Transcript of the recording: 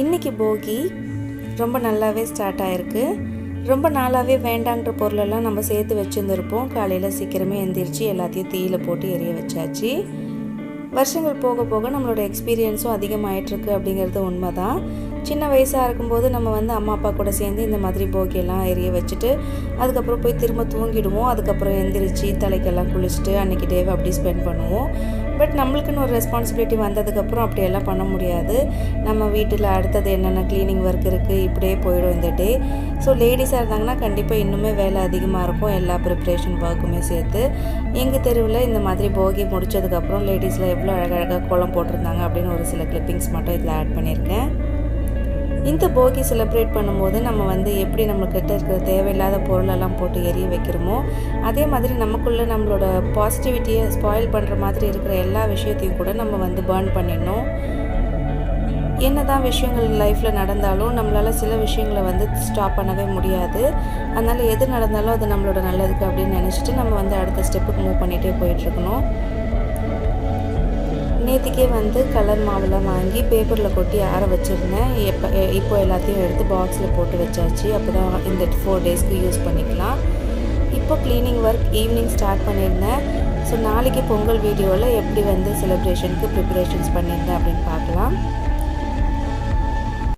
இன்றைக்கி போகி ரொம்ப நல்லாவே ஸ்டார்ட் ஆகிருக்கு ரொம்ப நாளாகவே வேண்டான்ற பொருளெல்லாம் நம்ம சேர்த்து வச்சுருந்துருப்போம். காலையில் சீக்கிரமே எந்திரிச்சு எல்லாத்தையும் தீயில போட்டு எரிய வச்சாச்சு. வருஷங்கள் போக போக நம்மளோட எக்ஸ்பீரியன்ஸும் அதிகமாயிட்டிருக்கு அப்படிங்கிறது உண்மை தான் சின்ன வயசாக இருக்கும்போது நம்ம வந்து அம்மா அப்பா கூட சேர்ந்து இந்த மாதிரி போகியெல்லாம் எரிய வச்சுட்டு அதுக்கப்புறம் போய் திரும்ப தூங்கிடுவோம். அதுக்கப்புறம் எந்திரிச்சு தலைக்கெல்லாம் குளிச்சுட்டு அன்றைக்கி டேவை அப்படி ஸ்பெண்ட் பண்ணுவோம். பட் நம்மளுக்குன்னு ஒரு ரெஸ்பான்சிபிலிட்டி வந்ததுக்கப்புறம் அப்படியெல்லாம் பண்ண முடியாது. நம்ம வீட்டில் அடுத்தது என்னென்ன க்ளீனிங் ஒர்க் இருக்குது இப்படியே போயிடும் இந்த டே ஸோ லேடிஸாக இருந்தாங்கன்னா கண்டிப்பாக இன்னுமே வேலை அதிகமாக இருக்கும். எல்லா ப்ரிப்ரேஷன் ஒர்க்குமே சேர்த்து. எங்கள் தெருவில் இந்த மாதிரி போகி முடிச்சதுக்கப்புறம் லேடிஸில் எவ்வளோ அழகழகாக கோலம் போட்டிருந்தாங்க அப்படின்னு ஒரு சில கிளிப்பிங்ஸ் மட்டும் இதில் ஆட் பண்ணியிருக்கேன். இந்த போகி செலிப்ரேட் பண்ணும்போது நம்ம வந்து எப்படி நம்மக்கிட்ட இருக்கிற தேவையில்லாத பொருளெல்லாம் போட்டு எரிய வைக்கிறோமோ அதே மாதிரி நமக்குள்ளே நம்மளோட பாசிட்டிவிட்டியை ஸ்பாயில் பண்ணுற மாதிரி இருக்கிற எல்லா விஷயத்தையும் கூட நம்ம வந்து பேர்ன் பண்ணிடணும். என்ன தான் விஷயங்கள் லைஃப்பில் நடந்தாலும் நம்மளால் சில விஷயங்களை வந்து ஸ்டாப் பண்ணவே முடியாது. அதனால் எது நடந்தாலும் அது நம்மளோட நல்லதுக்கு அப்படின்னு நினச்சிட்டு நம்ம வந்து அடுத்த ஸ்டெப்புக்கு மூவ் பண்ணிகிட்டே போயிட்டுருக்கணும் நேற்றுக்கே வந்து கலர் மாவெல்லாம் வாங்கி பேப்பரில் கொட்டி ஆற வச்சுருந்தேன். எப்போ இப்போ எல்லாத்தையும் எடுத்து பாக்ஸில் போட்டு வச்சாச்சு. அப்போ தான் இந்த ஃபோர் டேஸ்க்கு யூஸ் பண்ணிக்கலாம். இப்போ க்ளீனிங் ஒர்க் ஈவினிங் ஸ்டார்ட் பண்ணியிருந்தேன். ஸோ நாளைக்கு பொங்கல் வீடியோவில் எப்படி வந்து செலிப்ரேஷனுக்கு ப்ரிப்பரேஷன்ஸ் பண்ணியிருந்தேன் அப்படின்னு பார்க்கலாம்.